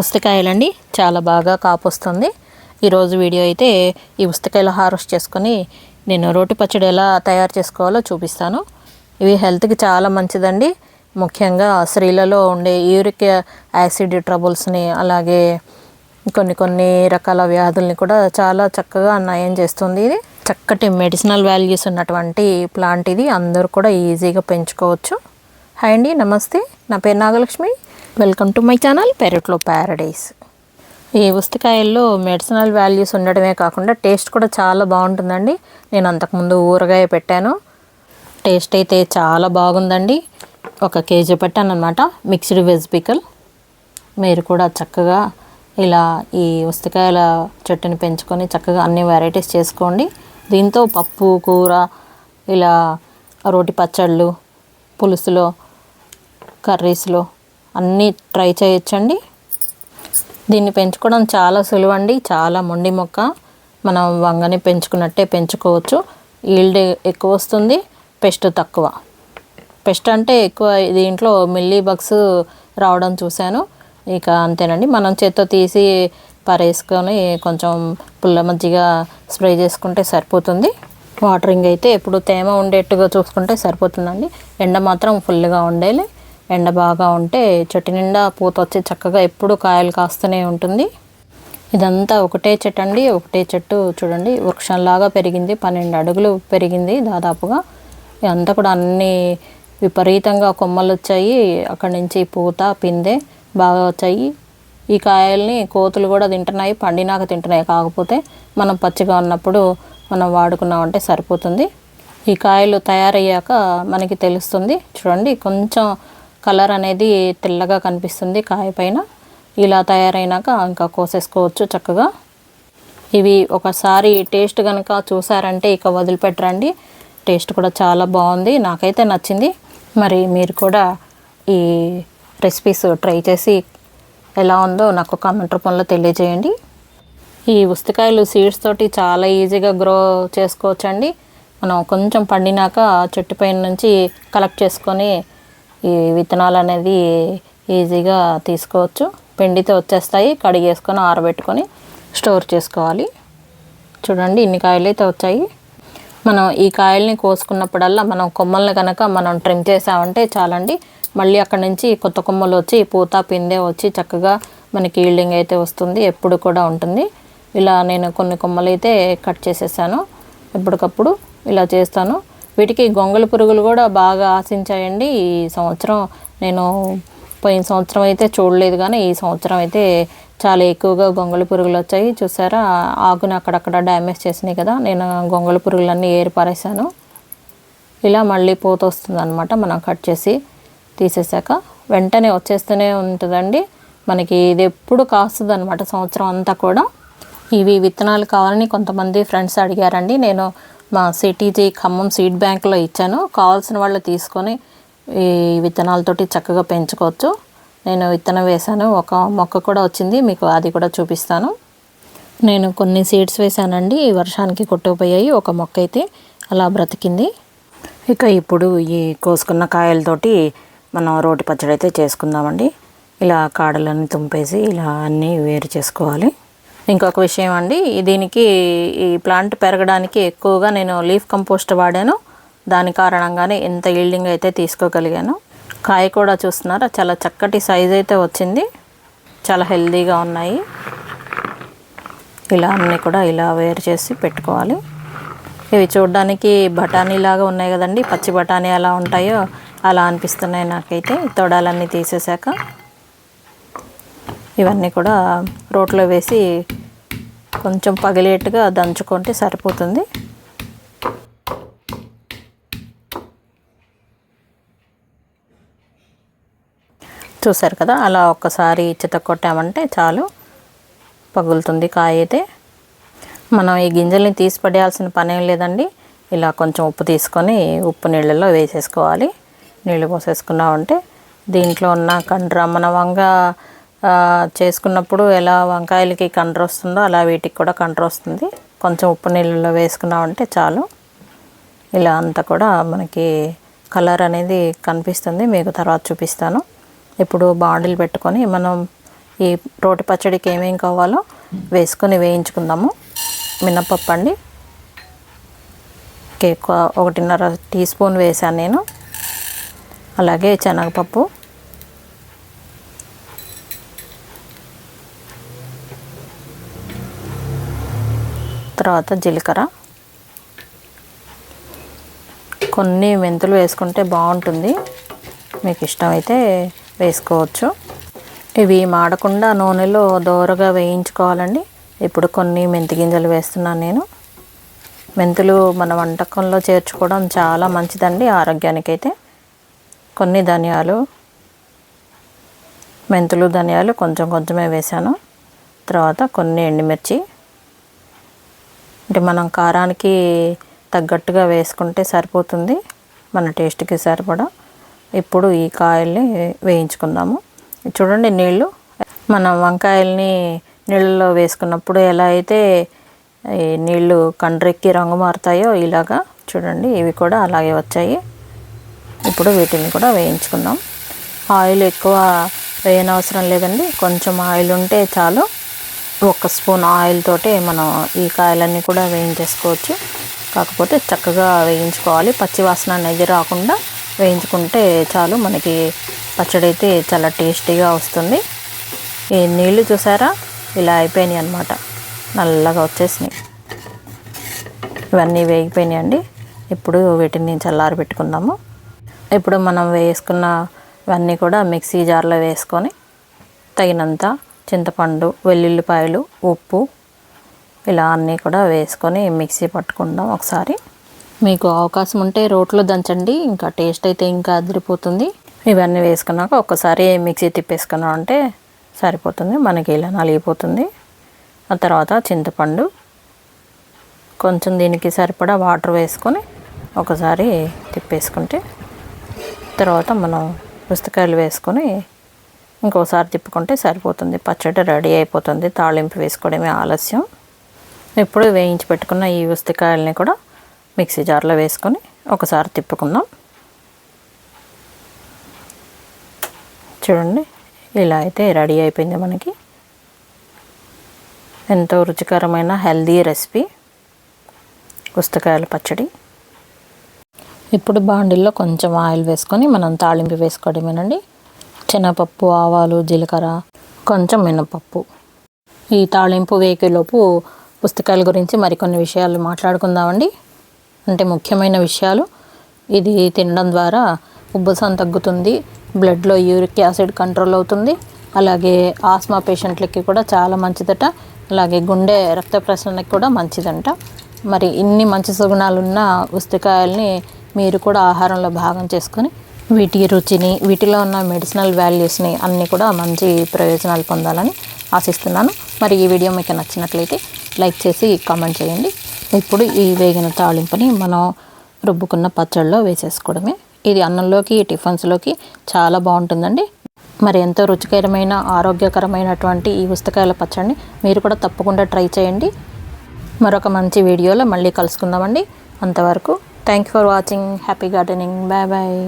ఉస్తకాయలండి చాలా బాగా కాపొస్తుంది. ఈరోజు వీడియో అయితే ఈ ఉస్తకాయలు హార్వెస్ట్ చేసుకొని నేను రోటి పచ్చడి ఎలా తయారు చేసుకోవాలో చూపిస్తాను. ఇవి హెల్త్కి చాలా మంచిదండి. ముఖ్యంగా స్త్రీలలో ఉండే యూరిక్ యాసిడ్ ట్రబుల్స్ని అలాగే కొన్ని కొన్ని రకాల వ్యాధుల్ని కూడా చాలా చక్కగా నయం చేస్తుంది ఇది. చక్కటి మెడిసినల్ వాల్యూస్ ఉన్నటువంటి ప్లాంట్ ఇది. అందరూ కూడా ఈజీగా పెంచుకోవచ్చు. హాయ్ అండి నమస్తే. నా పేరు Nagalakshmi. Welcome to my channel పెరట్లో ప్యారడైస్. ఈ ఉస్తికాయల్లో మెడిసినల్ వాల్యూస్ ఉండడమే కాకుండా టేస్ట్ కూడా చాలా బాగుంటుందండి. నేను అంతకుముందు ఊరగాయ పెట్టాను. టేస్ట్ అయితే చాలా బాగుందండి. ఒక కేజీ పెట్టాను అనమాట మిక్స్డ్ వెజ్ పికల్. మీరు కూడా చక్కగా ఇలా ఈ ఉస్తికాయల చెట్టుని పెంచుకొని చక్కగా అన్ని వెరైటీస్ చేసుకోండి. దీంతో పప్పు కూర ఇలా రోటి పచ్చళ్ళు పులుసులో కర్రీస్లో అన్నీ ట్రై చేయొచ్చండి. దీన్ని పెంచుకోవడం చాలా సులువండి. చాలా మొండి మొక్క. మనం వంగని పెంచుకున్నట్టే పెంచుకోవచ్చు. ఈల్డ్ ఎక్కువ వస్తుంది పెస్ట్ తక్కువ. పెస్ట్ అంటే ఎక్కువ దీంట్లో మిల్లీ బగ్స్ రావడం చూశాను. ఇక అంతేనండి. మనం చేత్తో తీసి పరేసుకొని కొంచెం పుల్ల మజ్జిగ స్ప్రే చేసుకుంటే సరిపోతుంది. వాటరింగ్ అయితే ఎప్పుడు తేమ ఉండేట్టుగా చూసుకుంటే సరిపోతుందండి. ఎండ మాత్రం ఫుల్గా ఉండేది ఎండ బాగా ఉంటే చెట్టు నిండా పూత వచ్చి చక్కగా ఎప్పుడు కాయలు కాస్తూనే ఉంటుంది. ఇదంతా ఒకటే చెట్టు అండి. ఒకటే చెట్టు చూడండి. వృక్షంలాగా పెరిగింది. పన్నెండు అడుగులు పెరిగింది దాదాపుగా. ఇదంతా కూడా అన్ని విపరీతంగా కొమ్మలు వచ్చాయి. అక్కడి నుంచి పూత పిందె బాగా వచ్చాయి. ఈ కాయల్ని కోతులు కూడా తింటున్నాయి. పండినాక తింటున్నాయి. కాకపోతే మనం పచ్చిగా ఉన్నప్పుడు మనం వాడుకున్నామంటే సరిపోతుంది. ఈ కాయలు తయారయ్యాక మనకి తెలుస్తుంది. చూడండి. కొంచెం కలర్ అనేది తెల్లగా కనిపిస్తుంది కాయ పైన. ఇలా తయారైనాక ఇంకా కోసేసుకోవచ్చు చక్కగా. ఇవి ఒకసారి టేస్ట్ కనుక చూసారంటే ఇక వదిలిపెట్టరండి. టేస్ట్ కూడా చాలా బాగుంది. నాకైతే నచ్చింది. మరి మీరు కూడా ఈ రెసిపీస్ ట్రై చేసి ఎలా ఉందో నాకు కామెంట్ రూపంలో తెలియజేయండి. ఈ ఉస్తికాయలు సీడ్స్ తోటి చాలా ఈజీగా గ్రో చేసుకోవచ్చండి. మనం కొంచెం పండినాక చెట్టు పైన నుంచి కలెక్ట్ చేసుకొని ఈ విత్తనాలు అనేది ఈజీగా తీసుకోవచ్చు. పిండితో వచ్చేస్తాయి. కడిగేసుకొని ఆరబెట్టుకొని స్టోర్ చేసుకోవాలి. చూడండి ఇన్ని కాయలు అయితే వచ్చాయి. మనం ఈ కాయల్ని కోసుకున్నప్పుడల్లా మనం కొమ్మల్ని కనుక మనం ట్రిమ్ చేసామంటే చాలండి. మళ్ళీ అక్కడ నుంచి కొత్త కొమ్మలు వచ్చి పూత పిందె వచ్చి చక్కగా మనకి ఈల్డింగ్ అయితే వస్తుంది. ఎప్పుడు కూడా ఉంటుంది. ఇలా నేను కొన్ని కొమ్మలు అయితే కట్ చేసేసాను. ఎప్పటికప్పుడు ఇలా చేస్తాను. వీటికి గొంగళ పురుగులు కూడా బాగా ఆశించాయండి. ఈ సంవత్సరం నేను పోయిన సంవత్సరం అయితే చూడలేదు కానీ ఈ సంవత్సరం అయితే చాలా ఎక్కువగా గొంగళి పురుగులు వచ్చాయి. చూసారా? ఆకుని అక్కడక్కడ డ్యామేజ్ చేసినాయి కదా నేను గొంగళి పురుగులన్నీ ఏరిపారేసాను ఇలా మళ్ళీ పూత వస్తుంది అనమాట మనం కట్ చేసి తీసేసాక వెంటనే వచ్చేస్తూనే ఉంటుందండి. మనకి ఇది ఎప్పుడు కాస్తుంది అనమాట సంవత్సరం అంతా కూడా. ఇవి విత్తనాలు కావాలని కొంతమంది ఫ్రెండ్స్ అడిగారండి. నేను మా సిటీజీ ఖమ్మం సీడ్ బ్యాంక్లో ఇచ్చాను. కావాల్సిన వాళ్ళు తీసుకొని ఈ విత్తనాలతోటి చక్కగా పెంచుకోవచ్చు. నేను విత్తనం వేశాను. ఒక మొక్క కూడా వచ్చింది. మీకు అది కూడా చూపిస్తాను. నేను కొన్ని సీడ్స్ వేశానండి. ఈ వర్షానికి కొట్టుకుపోయాయి. ఒక మొక్క అయితే అలా బ్రతికింది. ఇక ఇప్పుడు ఈ కోసుకున్న కాయలతోటి మనం రోటి పచ్చడి అయితే చేసుకుందామండి. ఇలా కాడలన్నీ తుంపేసి ఇలా అన్నీ వేరు చేసుకోవాలి. ఇంకొక విషయం అండి దీనికి ఈ ప్లాంట్ పెరగడానికి ఎక్కువగా నేను లీఫ్ కంపోస్ట్ వాడాను. దాని కారణంగానే ఎంత ఈల్డింగ్ అయితే తీసుకోగలిగాను. కాయ కూడా చూస్తున్నారా చాలా చక్కటి సైజ్ అయితే వచ్చింది. చాలా హెల్దీగా ఉన్నాయి. ఇలా అన్నీ కూడా ఇలా వేరు చేసి పెట్టుకోవాలి. ఇవి చూడడానికి బఠానీ లాగా ఉన్నాయి కదండి పచ్చి బఠానీ ఎలా ఉంటాయో అలా అనిపిస్తున్నాయి నాకైతే. తొడాలన్నీ తీసేశాక. ఇవన్నీ కూడా రోట్లో వేసి కొంచెం పగిలేట్టుగా దంచుకుంటే సరిపోతుంది. చూసారు కదా అలా ఒక్కసారి చిత కొట్టామంటే చాలు పగులుతుంది కాయ అయితే మనం ఈ గింజల్ని తీసి పడేయాల్సిన పని ఏం లేదండి. ఇలా కొంచెం ఉప్పు తీసుకొని ఉప్పు నీళ్ళలో వేసేసుకోవాలి. నీళ్ళు పోసేసుకున్నామంటే దీంట్లో ఉన్న కండ్ర వంగ చేసుకున్నప్పుడు ఎలా వంకాయలకి కండ్ర వస్తుందో అలా వీటికి కూడా కండ్ర వస్తుంది. కొంచెం ఉప్పు నీళ్ళలో వేసుకున్నామంటే చాలు. ఇలా అంతా కూడా మనకి కలర్ అనేది కనిపిస్తుంది. మీకు తర్వాత చూపిస్తాను. ఇప్పుడు బాండిల్ పెట్టుకొని మనం ఈ రోటి పచ్చడికి ఏమేం కావాలో వేసుకొని వేయించుకుందాము. మినపప్పు అండి. కేక్ ఒకటిన్నర టీ స్పూన్ వేసాను నేను. అలాగే శనగపప్పు. తర్వాత జీలకర్ర. కొన్ని మెంతులు వేసుకుంటే బాగుంటుంది. మీకు ఇష్టమైతే వేసుకోవచ్చు. ఇవి మాడకుండా నూనెలో దోరగా వేయించుకోవాలండి. ఇప్పుడు కొన్ని మెంతి గింజలు వేస్తున్నాను నేను. మెంతులు మన వంటకంలో చేర్చుకోవడం చాలా మంచిదండి ఆరోగ్యానికైతే. కొన్ని ధనియాలు మెంతులు ధనియాలు కొంచెం కొంచెమే వేసాను తర్వాత కొన్ని ఎండుమిర్చి అంటే మనం కారానికి తగ్గట్టుగా వేసుకుంటే సరిపోతుంది. మన టేస్ట్కి సరిపడా. ఇప్పుడు ఈ కాయల్ని వేయించుకుందాము. చూడండి నీళ్ళు. మనం వంకాయల్ని నీళ్ళలో వేసుకున్నప్పుడు ఎలా అయితే నీళ్ళు కండ్రెక్కి రంగు మారుతాయో ఇలాగా చూడండి ఇవి కూడా అలాగే వచ్చాయి. ఇప్పుడు వీటిని కూడా వేయించుకుందాం. ఆయిల్ ఎక్కువ వేయనవసరం లేదండి. కొంచెం ఆయిల్ ఉంటే చాలు. ఒక స్పూన్ ఆయిల్ తోటి మనం ఈ కాయలన్నీ కూడా వేయించేసుకోవచ్చు. కాకపోతే చక్కగా వేయించుకోవాలి. పచ్చివాసన అనేది రాకుండా వేయించుకుంటే చాలు. మనకి పచ్చడి అయితే చాలా టేస్టీగా వస్తుంది. ఈ నీళ్ళు చూసారా? ఇలా అయిపోయినాయి అనమాట నల్లగా వచ్చేసినాయి. ఇవన్నీ వేగిపోయినాయి అండి. ఇప్పుడు వీటిని చల్లారి పెట్టుకుందాము. ఇప్పుడు మనం వేసుకున్న ఇవన్నీ కూడా మిక్సీ జార్లో వేసుకొని తగినంత చింతపండు వెల్లుల్లిపాయలు ఉప్పు ఇలా అన్నీ కూడా వేసుకొని మిక్సీ పట్టుకుందాం ఒకసారి. మీకు అవకాశం ఉంటే రోట్లో దంచండి ఇంకా టేస్ట్ అయితే ఇంకా అదిరిపోతుంది. ఇవన్నీ వేసుకున్నాక ఒక్కసారి మిక్సీ తిప్పేసుకున్నాం అంటే సరిపోతుంది మనకి ఇలా నలిగిపోతుంది. ఆ తర్వాత చింతపండు కొంచెం దీనికి సరిపడా వాటర్ వేసుకొని ఒకసారి తిప్పేసుకుంటే తర్వాత మనం పుస్తకాయలు వేసుకొని ఇంకోసారి తిప్పుకుంటే సరిపోతుంది. పచ్చడి రెడీ అయిపోతుంది. తాళింపు వేసుకోవడమే ఆలస్యం. ఇప్పుడు వేయించి పెట్టుకున్న ఈ ఉస్తికాయలని కూడా మిక్సీ జార్లో వేసుకొని ఒకసారి తిప్పుకుందాం. చూడండి ఇలా అయితే రెడీ అయిపోయింది మనకి. ఎంతో రుచికరమైన హెల్దీ రెసిపీ. ఉస్తకాయల పచ్చడి. ఇప్పుడు బాండిల్లో కొంచెం ఆయిల్ వేసుకొని మనం తాళింపు వేసుకోవడమేనండి. శనగపప్పు ఆవాలు జీలకర్ర కొంచెం మినపప్పు. ఈ తాళింపు వేకేలోపు పుస్తకాల గురించి మరికొన్ని విషయాలు మాట్లాడుకుందామండి. అంటే ముఖ్యమైన విషయాలు ఇది తినడం ద్వారా ఉబ్బసం తగ్గుతుంది బ్లడ్లో యూరిక్ యాసిడ్ కంట్రోల్ అవుతుంది అలాగే ఆస్మా పేషెంట్లకి కూడా చాలా మంచిదట అలాగే గుండె రక్త ప్రసరణకి కూడా మంచిదంట. మరి ఇన్ని మంచి సుగుణాలున్న ఉస్తికాయల్ని మీరు కూడా ఆహారంలో భాగం చేసుకొని వీటి రుచిని వీటిలో ఉన్న మెడిసినల్ వాల్యూస్ని అన్నీ కూడా మంచి ప్రయోజనాలు పొందాలని ఆశిస్తున్నాను. మరి ఈ వీడియో మీకు నచ్చినట్లయితే లైక్ చేసి కామెంట్ చేయండి. ఇప్పుడు ఈ వేగిన తాళింపుని మనం రుబ్బుకున్న పచ్చళ్ళలో వేసేసుకోవడమే. ఇది అన్నంలోకి టిఫిన్స్లోకి చాలా బాగుంటుందండి. మరి ఎంతో రుచికరమైన ఆరోగ్యకరమైనటువంటి ఈ పుస్తకాల పచ్చడిని మీరు కూడా తప్పకుండా ట్రై చేయండి. మరొక మంచి వీడియోలో మళ్ళీ కలుసుకుందామండి. అంతవరకు thank you for watching happy gardening bye bye